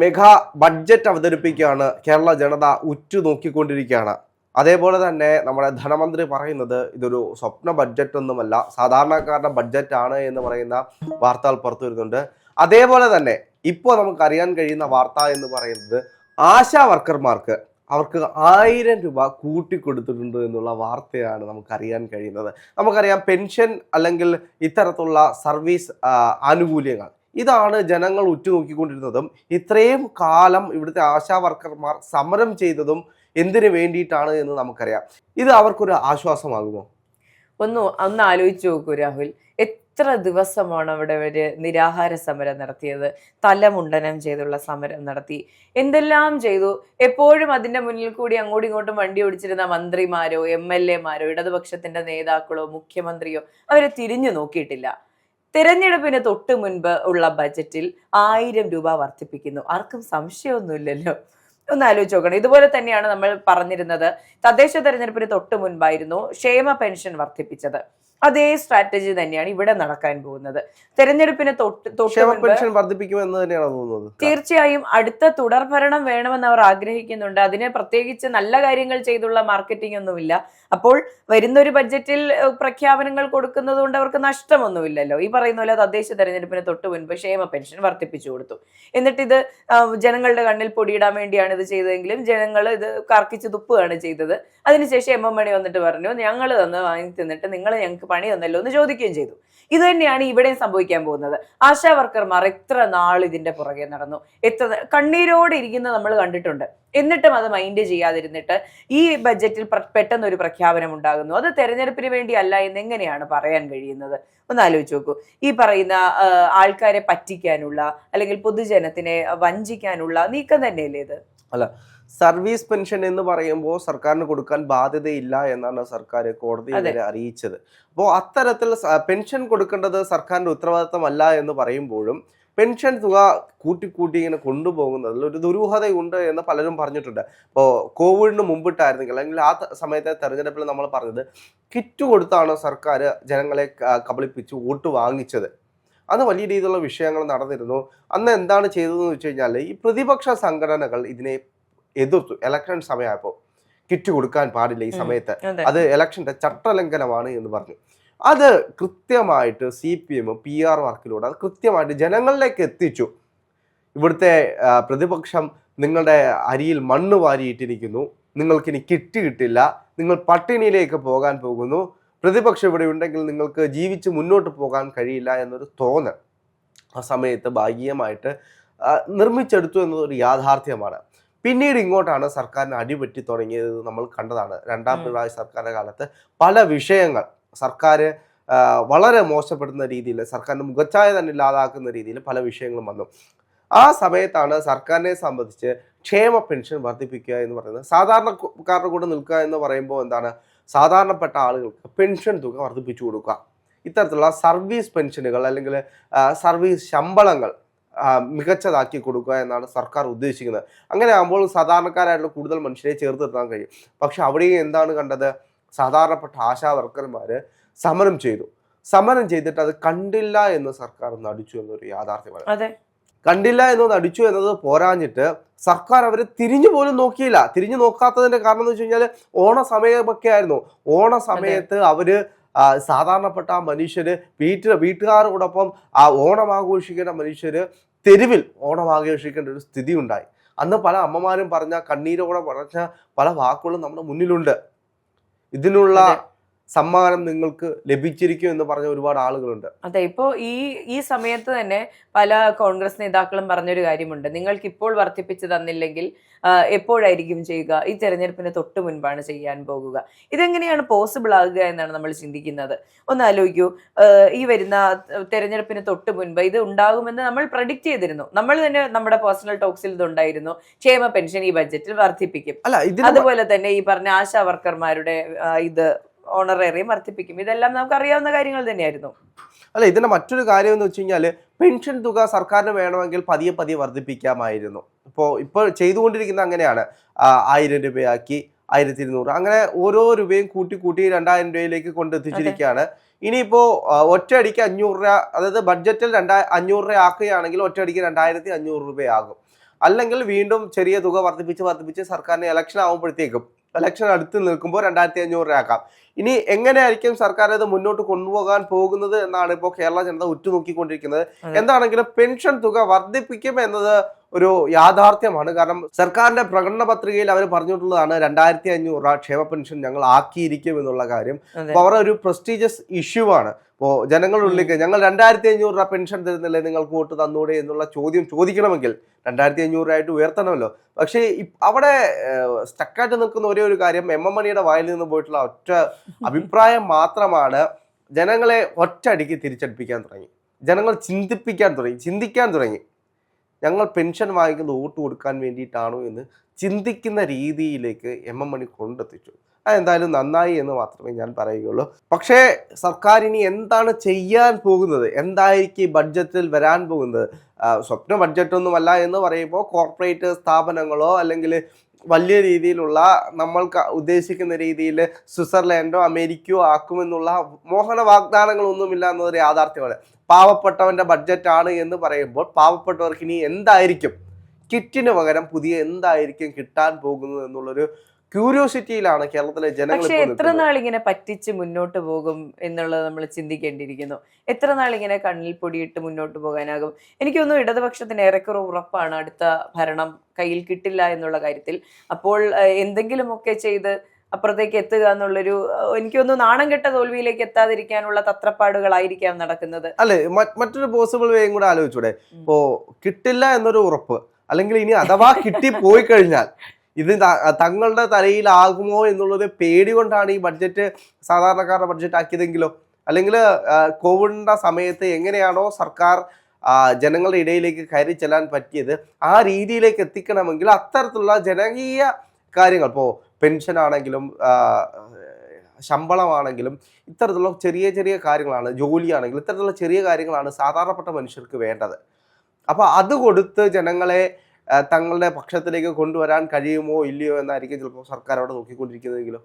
Mega budget അവതരിപ്പിക്കുകയാണ് കേരള ജനത ഉറ്റുനോക്കിക്കൊണ്ടിരിക്കുകയാണ് അതേപോലെ തന്നെ നമ്മുടെ ധനമന്ത്രി പറയുന്നത് ഇതൊരു സ്വപ്ന ബഡ്ജറ്റ് ഒന്നുമല്ല സാധാരണക്കാരുടെ ബഡ്ജറ്റ് ആണ് എന്ന് പറയുന്ന വാർത്തകൾ പുറത്തു വരുന്നുണ്ട്. അതേപോലെ തന്നെ ഇപ്പോൾ നമുക്ക് അറിയാൻ കഴിയുന്ന വാർത്ത എന്ന് പറയുന്നത് ആശാ വർക്കർമാർക്ക് അവർക്ക് ആയിരം രൂപ കൂട്ടിക്കൊടുത്തിട്ടുണ്ട് എന്നുള്ള വാർത്തയാണ് നമുക്കറിയാൻ കഴിയുന്നത്. നമുക്കറിയാം പെൻഷൻ അല്ലെങ്കിൽ ഇത്തരത്തിലുള്ള സർവീസ് ആനുകൂല്യങ്ങൾ. ഇതാണ് ജനങ്ങൾ ഉറ്റുനോക്കിക്കൊണ്ടിരുന്നതും ഇത്രയും കാലം ഇവിടുത്തെ ആശാ വർക്കർമാർ സമരം ചെയ്തതും എന്തിനു വേണ്ടിയിട്ടാണ് എന്ന് നമുക്കറിയാം. ഇത് അവർക്കൊരു ആശ്വാസമാകുമോ? ഒന്ന് ഒന്ന് ആലോചിച്ച് നോക്കൂ രാഹുൽ. എത്ര ദിവസമാണ് അവിടെ അവർ നിരാഹാര സമരം നടത്തിയത്? തലമുണ്ടനം ചെയ്തുള്ള സമരം നടത്തി. എന്തെല്ലാം ചെയ്തു? എപ്പോഴും അതിന്റെ മുന്നിൽ കൂടി അങ്ങോട്ടും ഇങ്ങോട്ടും വണ്ടി ഓടിച്ചിരുന്ന മന്ത്രിമാരോ എം എൽ എമാരോ ഇടതുപക്ഷത്തിന്റെ നേതാക്കളോ മുഖ്യമന്ത്രിയോ അവരെ തിരിഞ്ഞു നോക്കിയിട്ടില്ല. തിരഞ്ഞെടുപ്പിന് തൊട്ട് മുൻപ് ഉള്ള ബജറ്റിൽ ആയിരം രൂപ വർദ്ധിപ്പിക്കുന്നു. ആർക്കും സംശയമൊന്നുമില്ലല്ലോ. ഒന്ന് ആലോചിച്ച് നോക്കണം ഇതുപോലെ തന്നെയാണ് നമ്മൾ പറഞ്ഞിരുന്നത്. തദ്ദേശ തെരഞ്ഞെടുപ്പിന് തൊട്ട് മുൻപായിരുന്നു ക്ഷേമ പെൻഷൻ വർദ്ധിപ്പിച്ചത്. അതേ സ്ട്രാറ്റജി തന്നെയാണ് ഇവിടെ നടക്കാൻ പോകുന്നത്. തെരഞ്ഞെടുപ്പിന് തൊട്ട് വർദ്ധിപ്പിക്കുമെന്ന് തന്നെയാണ് തോന്നുന്നത്? തീർച്ചയായും അടുത്ത തുടർ ഭരണം വേണമെന്ന് അവർ ആഗ്രഹിക്കുന്നുണ്ട്. അതിന് പ്രത്യേകിച്ച് നല്ല കാര്യങ്ങൾ ചെയ്തുള്ള മാർക്കറ്റിംഗ് ഒന്നുമില്ല. അപ്പോൾ വരുന്ന ഒരു ബഡ്ജറ്റിൽ പ്രഖ്യാപനങ്ങൾ കൊടുക്കുന്നത് കൊണ്ട് അവർക്ക് നഷ്ടമൊന്നുമില്ലല്ലോ. ഈ പറയുന്ന പോലെ തദ്ദേശ തെരഞ്ഞെടുപ്പിന് തൊട്ട് മുൻപ് ക്ഷേമ പെൻഷൻ വർദ്ധിപ്പിച്ചു കൊടുത്തു. എന്നിട്ട് ഇത് ജനങ്ങളുടെ കണ്ണിൽ പൊടിയിടാൻ വേണ്ടിയാണ് ഇത് ചെയ്തതെങ്കിലും ജനങ്ങൾ ഇത് കർക്കിച്ച് തുപ്പുകയാണ് ചെയ്തത്. അതിനുശേഷം എം എം മണി വന്നിട്ട് പറഞ്ഞു ഞങ്ങൾ തന്ന് വാങ്ങി തിന്നിട്ട് നിങ്ങൾ ഞങ്ങൾക്ക് പണി തന്നല്ലോ എന്ന് ചോദിക്കുകയും ചെയ്തു. ഇത് തന്നെയാണ് ഇവിടെയും സംഭവിക്കാൻ പോകുന്നത്. ആശാ വർക്കർമാർ എത്ര നാൾ ഇതിന്റെ പുറകെ നടന്നു? എത്ര കണ്ണീരോടെ ഇരിക്കുന്ന നമ്മൾ കണ്ടിട്ടുണ്ട്. എന്നിട്ടും അത് മൈൻഡ് ചെയ്യാതിരുന്നിട്ട് ഈ ബജറ്റിൽ പെട്ടെന്ന് ഒരു പ്രഖ്യാപനം ഉണ്ടാകുന്നു. അത് തെരഞ്ഞെടുപ്പിന് വേണ്ടി അല്ല എന്ന് എങ്ങനെയാണ് പറയാൻ കഴിയുന്നത്? ഒന്ന് ആലോചിച്ച് നോക്കൂ. ഈ പറയുന്ന ആൾക്കാരെ പറ്റിക്കാനുള്ള അല്ലെങ്കിൽ പൊതുജനത്തിനെ വഞ്ചിക്കാനുള്ള നീക്കം തന്നെയല്ലേ ഇത്? സർവീസ് പെൻഷൻ എന്ന് പറയുമ്പോൾ സർക്കാരിന് കൊടുക്കാൻ ബാധ്യതയില്ല എന്നാണ് സർക്കാർ കോടതി അറിയിച്ചത്. അപ്പോൾ അത്തരത്തിൽ പെൻഷൻ കൊടുക്കേണ്ടത് സർക്കാരിന്റെ ഉത്തരവാദിത്തമല്ല എന്ന് പറയുമ്പോഴും പെൻഷൻ തുക കൂട്ടിക്കൂട്ടി ഇങ്ങനെ കൊണ്ടുപോകുന്നതിൽ ഒരു ദുരൂഹതയുണ്ട് എന്ന് പലരും പറഞ്ഞിട്ടുണ്ട്. ഇപ്പോൾ കോവിഡിന് മുമ്പിട്ടായിരുന്നെങ്കിൽ അല്ലെങ്കിൽ ആ സമയത്തെ തെരഞ്ഞെടുപ്പിൽ നമ്മൾ പറഞ്ഞത് കിറ്റ് കൊടുത്താണ് സർക്കാർ ജനങ്ങളെ കബളിപ്പിച്ച് വോട്ട് വാങ്ങിച്ചത്. അന്ന് വലിയ രീതിയിലുള്ള വിഷയങ്ങൾ നടന്നിരുന്നു. അന്ന് എന്താണ് ചെയ്തതെന്ന് വെച്ച് കഴിഞ്ഞാൽ ഈ പ്രതിപക്ഷ സംഘടനകൾ ഇതിനെ എതിർത്തു. ഇലക്ഷൻ സമയമായപ്പോൾ കിറ്റ് കൊടുക്കാൻ പാടില്ല ഈ. സമയത്ത്. അത്. എലക്ഷന്റെ ചട്ടലംഘനമാണ് എന്ന് പറഞ്ഞു. അത് കൃത്യമായിട്ട് C P M P R വർക്കിലൂടെ അത് കൃത്യമായിട്ട് ജനങ്ങളിലേക്ക് എത്തിച്ചു. ഇവിടുത്തെ പ്രതിപക്ഷം നിങ്ങളുടെ അരിയിൽ മണ്ണ് വാരിയിട്ടിരിക്കുന്നു. നിങ്ങൾക്കിനി കിറ്റ് കിട്ടില്ല. നിങ്ങൾ പട്ടിണിയിലേക്ക് പോകാൻ പോകുന്നു. പ്രതിപക്ഷം ഇവിടെ ഉണ്ടെങ്കിൽ നിങ്ങൾക്ക് ജീവിച്ച് മുന്നോട്ട് പോകാൻ കഴിയില്ല എന്നൊരു തോന്നൽ ആ സമയത്ത് ഭാഗികമായിട്ട് നിർമ്മിച്ചെടുത്തു എന്നതൊരു യാഥാർത്ഥ്യമാണ്. പിന്നീട് ഇങ്ങോട്ടാണ് സർക്കാരിന് അടിപറ്റി തുടങ്ങിയത് നമ്മൾ കണ്ടതാണ്. രണ്ടാം. പിണറായി സർക്കാരിന്റെ കാലത്ത് പല വിഷയങ്ങൾ സർക്കാർ വളരെ മോശപ്പെടുന്ന രീതിയിൽ സർക്കാരിന്റെ മുഖച്ഛായ തന്നെ ഇല്ലാതാക്കുന്ന രീതിയിൽ പല വിഷയങ്ങളും വന്നു. ആ സമയത്താണ് സർക്കാരിനെ സംബന്ധിച്ച് ക്ഷേമ പെൻഷൻ വർദ്ധിപ്പിക്കുക എന്ന് പറയുന്നത്. സാധാരണക്കാരുടെ കൂടെ നിൽക്കുക എന്ന് പറയുമ്പോൾ എന്താണ്? സാധാരണപ്പെട്ട ആളുകൾക്ക് പെൻഷൻ തുക വർദ്ധിപ്പിച്ചു കൊടുക്കുക. ഇത്തരത്തിലുള്ള സർവീസ് പെൻഷനുകൾ അല്ലെങ്കിൽ സർവീസ് ശമ്പളങ്ങൾ മികച്ചതാക്കി കൊടുക്കുക എന്നാണ് സർക്കാർ ഉദ്ദേശിക്കുന്നത്. അങ്ങനെ ആകുമ്പോൾ സാധാരണക്കാരായിട്ടുള്ള കൂടുതൽ മനുഷ്യരെ ചേർത്ത് നിർത്താൻ കഴിയും. പക്ഷെ അവിടെയും എന്താണ് കണ്ടത്? സാധാരണപ്പെട്ട ആശാ വർക്കർമാർ സമരം ചെയ്തു. സമരം ചെയ്തിട്ട് അത് കണ്ടില്ല എന്ന് സർക്കാർ നടിച്ചു എന്നൊരു യാഥാർത്ഥ്യമാണ്. അതെ. കണ്ടില്ല എന്ന് നടിച്ചു എന്നത് പോരാഞ്ഞിട്ട് സർക്കാർ അവരെ തിരിഞ്ഞു പോലും നോക്കിയില്ല. തിരിഞ്ഞു നോക്കാത്തതിന്റെ കാരണം എന്ന് വെച്ച് കഴിഞ്ഞാൽ ഓണ സമയമൊക്കെ ആയിരുന്നു. ഓണ സമയത്ത് അവർ സാധാരണപ്പെട്ട ആ മനുഷ്യര് വീട്ടിൽ വീട്ടുകാരോടൊപ്പം ആ ഓണം ആഘോഷിക്കുന്ന മനുഷ്യര് തെരുവിൽ ഓണം ആഘോഷിക്കേണ്ട ഒരു സ്ഥിതി ഉണ്ടായി അന്ന് പല അമ്മമാരും പറഞ്ഞ കണ്ണീരോടെ പറഞ്ഞ പല വാക്കുകളും നമ്മുടെ മുന്നിലുണ്ട് ഇതിനുള്ള. സമ്മാനം നിങ്ങൾക്ക് ലഭിച്ചിരിക്കും എന്ന് പറഞ്ഞ ഒരുപാട് ആളുകളുണ്ട്. അതെ ഇപ്പോ ഈ ഈ സമയത്ത് തന്നെ പല കോൺഗ്രസ് നേതാക്കളും പറഞ്ഞൊരു കാര്യമുണ്ട്. നിങ്ങൾക്ക് ഇപ്പോൾ വർദ്ധിപ്പിച്ചു തന്നില്ലെങ്കിൽ എപ്പോഴായിരിക്കും ചെയ്യുക? ഈ തെരഞ്ഞെടുപ്പിന് തൊട്ട് മുൻപാണ് ചെയ്യാൻ പോകുക. ഇതെങ്ങനെയാണ് പോസിബിൾ ആകുക എന്നാണ് നമ്മൾ ചിന്തിക്കുന്നത്? ഒന്ന് ആലോചിക്കൂ. ഈ വരുന്ന തെരഞ്ഞെടുപ്പിന് തൊട്ട് മുൻപ് ഇത് ഉണ്ടാകുമെന്ന് നമ്മൾ പ്രഡിക്റ്റ് ചെയ്തിരുന്നു. നമ്മൾ തന്നെ നമ്മുടെ പേഴ്സണൽ ടോക്സിൽ ഇതുണ്ടായിരുന്നു. ക്ഷേമ പെൻഷൻ ഈ ബഡ്ജറ്റിൽ വർദ്ധിപ്പിക്കും. അതുപോലെ തന്നെ ഈ പറഞ്ഞ ആശാ വർക്കർമാരുടെ ഇത് ഓണറേറിയം വർദ്ധിപ്പിക്കും ഇതെല്ലാം നമുക്ക് അറിയാവുന്ന കാര്യങ്ങൾ തന്നെയായിരുന്നു. അല്ല ഇതിന്റെ മറ്റൊരു കാര്യം എന്ന് വെച്ച് കഴിഞ്ഞാൽ പെൻഷൻ തുക സർക്കാരിന് വേണമെങ്കിൽ പതിയെ പതിയെ വർദ്ധിപ്പിക്കാമായിരുന്നു. ഇപ്പോൾ ഇപ്പോൾ ചെയ്തുകൊണ്ടിരിക്കുന്ന അങ്ങനെയാണ്. ആയിരം രൂപയാക്കി ആയിരത്തി ഇരുന്നൂറ് അങ്ങനെ ഓരോ രൂപയും കൂട്ടി കൂട്ടി രണ്ടായിരം രൂപയിലേക്ക് കൊണ്ടെത്തിച്ചിരിക്കുകയാണ്. ഇനിയിപ്പോൾ ഒറ്റയടിക്ക് അഞ്ഞൂറ് രൂപ അതായത് ബഡ്ജറ്റിൽ രണ്ടാ അഞ്ഞൂറ് രൂപ ആക്കുകയാണെങ്കിൽ ഒറ്റയടിക്ക് രണ്ടായിരത്തി അഞ്ഞൂറ് രൂപയാകും. അല്ലെങ്കിൽ വീണ്ടും ചെറിയ തുക വർദ്ധിപ്പിച്ച് വർദ്ധിപ്പിച്ച് സർക്കാരിന് ഇലക്ഷൻ ആകുമ്പോഴത്തേക്കും ഇലക്ഷൻ അടുത്ത് നിൽക്കുമ്പോൾ രണ്ടായിരത്തി അഞ്ഞൂറ് രൂപയാക്കാം ഇനി എങ്ങനെയായിരിക്കും സർക്കാർ ഇത് മുന്നോട്ട് കൊണ്ടുപോകാൻ പോകുന്നത് എന്നാണ് ഇപ്പോൾ കേരള ജനത ഉറ്റുനോക്കിക്കൊണ്ടിരിക്കുന്നത്. എന്താണെങ്കിലും പെൻഷൻ തുക വർദ്ധിപ്പിക്കും എന്നത് ഒരു യാഥാർത്ഥ്യമാണ്. കാരണം സർക്കാരിന്റെ പ്രകടന പത്രികയിൽ അവർ പറഞ്ഞിട്ടുള്ളതാണ് രണ്ടായിരത്തി അഞ്ഞൂറ് രൂപ ക്ഷേമ പെൻഷൻ ഞങ്ങൾ ആക്കിയിരിക്കും എന്നുള്ള കാര്യം. അപ്പോൾ അപ്പൊ അവരുടെ ഒരു പ്രസ്റ്റീജിയസ് ഇഷ്യൂ ആണ് ഇപ്പോ ജനങ്ങളുടെ ഉള്ളിലേക്ക് ഞങ്ങൾ രണ്ടായിരത്തി അഞ്ഞൂറ് രൂപ പെൻഷൻ തരുന്നില്ലേ? നിങ്ങൾക്ക് വോട്ട് തന്നൂടെ എന്നുള്ള ചോദ്യം ചോദിക്കണമെങ്കിൽ രണ്ടായിരത്തി അഞ്ഞൂറ് ആയിട്ട് ഉയർത്തണമല്ലോ. പക്ഷേ അവിടെ സ്റ്റക്കായിട്ട് നിൽക്കുന്ന ഒരേ ഒരു കാര്യം എം എം മണിയുടെ വായിൽ നിന്ന് പോയിട്ടുള്ള ഒറ്റ അഭിപ്രായം മാത്രമാണ് ജനങ്ങളെ ഒറ്റ അടിക്ക് തിരിച്ചടിപ്പിക്കാൻ തുടങ്ങി. ജനങ്ങൾ ചിന്തിപ്പിക്കാൻ തുടങ്ങി ചിന്തിക്കാൻ തുടങ്ങി. ഞങ്ങൾ പെൻഷൻ വാങ്ങിക്കുന്നത് വോട്ട് കൊടുക്കാൻ വേണ്ടിയിട്ടാണോ എന്ന് ചിന്തിക്കുന്ന രീതിയിലേക്ക് എം എം മണി കൊണ്ടെത്തിച്ചു. അതെന്തായാലും നന്നായി എന്ന് മാത്രമേ ഞാൻ പറയുകയുള്ളൂ. പക്ഷേ സർക്കാർ ഇനി എന്താണ് ചെയ്യാൻ പോകുന്നത്? എന്തായിരിക്കും ബഡ്ജറ്റിൽ വരാൻ പോകുന്നത്? സ്വപ്ന ബഡ്ജറ്റൊന്നുമല്ല എന്ന് പറയുമ്പോൾ കോർപ്പറേറ്റ് സ്ഥാപനങ്ങളോ അല്ലെങ്കിൽ വലിയ രീതിയിലുള്ള നമ്മൾ ഉദ്ദേശിക്കുന്ന രീതിയിൽ സ്വിറ്റ്സർലാൻഡോ അമേരിക്കയോ ആക്കുമെന്നുള്ള മോഹന വാഗ്ദാനങ്ങളൊന്നുമില്ല എന്നൊരു യാഥാർത്ഥ്യമാണ്. പാവപ്പെട്ടവന്റെ ബഡ്ജറ്റാണ് എന്ന് പറയുമ്പോൾ പാവപ്പെട്ടവർക്ക് ഇനി എന്തായിരിക്കും? കിറ്റിന് പകരം പുതിയ എന്തായിരിക്കും കിട്ടാൻ പോകുന്നത് എന്നുള്ളൊരു ക്യൂരിയോസിറ്റിയിലാണ് കേരളത്തിലെ ജനങ്ങൾ പക്ഷെ എത്ര. നാൾ ഇങ്ങനെ പറ്റിച്ച് മുന്നോട്ട് പോകും എന്നുള്ളത് നമ്മൾ ചിന്തിക്കേണ്ടിയിരിക്കുന്നു. എത്ര നാൾ ഇങ്ങനെ കണ്ണിൽ പൊടിയിട്ട് മുന്നോട്ട് പോകാനാകും? എനിക്കൊന്നും ഇടതുപക്ഷത്തിന് ഏറെക്കുറെ ഉറപ്പാണ് അടുത്ത ഭരണം കയ്യിൽ കിട്ടില്ല എന്നുള്ള കാര്യത്തിൽ. അപ്പോൾ എന്തെങ്കിലുമൊക്കെ ചെയ്ത് അപ്പുറത്തേക്ക് എത്തുക എന്നുള്ളൊരു എനിക്ക് എനിക്കൊന്നും നാണം കെട്ട തോൽവിയിലേക്ക് എത്താതിരിക്കാനുള്ള തത്രപ്പാടുകളായിരിക്കാം നടക്കുന്നത്. അല്ലെ മറ്റൊരു പോസിബിൾ വേയും കൂടെ ആലോചിച്ചൂടെ. ഇപ്പോ കിട്ടില്ല എന്നൊരു ഉറപ്പ്. അല്ലെങ്കിൽ ഇനി അഥവാ കിട്ടി പോയി കഴിഞ്ഞാൽ ഇത് തങ്ങളുടെ തലയിലാകുമോ എന്നുള്ളത് പേടി കൊണ്ടാണ് ഈ ബഡ്ജറ്റ് സാധാരണക്കാരുടെ ബഡ്ജറ്റ് ആക്കിയതെങ്കിലോ? അല്ലെങ്കിൽ കോവിഡിന്റെ സമയത്ത് എങ്ങനെയാണോ സർക്കാർ ജനങ്ങളുടെ ഇടയിലേക്ക് കയറി ചെല്ലാൻ പറ്റിയത് ആ രീതിയിലേക്ക് എത്തിക്കണമെങ്കിൽ അത്തരത്തിലുള്ള ജനകീയ കാര്യങ്ങൾ ഇപ്പോൾ പെൻഷൻ ആണെങ്കിലും ശമ്പളമാണെങ്കിലും ഇത്തരത്തിലുള്ള ചെറിയ ചെറിയ കാര്യങ്ങളാണ് ജോലിയാണെങ്കിലും ഇത്തരത്തിലുള്ള ചെറിയ കാര്യങ്ങളാണ് സാധാരണപ്പെട്ട മനുഷ്യർക്ക് വേണ്ടത്. അപ്പോൾ അത് കൊടുത്ത് ജനങ്ങളെ തങ്ങളുടെ പക്ഷത്തിലേക്ക് കൊണ്ടുവരാൻ കഴിയുമോ ഇല്ലയോ എന്നായിരിക്കും ചിലപ്പോൾ സർക്കാർ അവിടെ നോക്കിക്കൊണ്ടിരിക്കുന്നതെങ്കിലോ.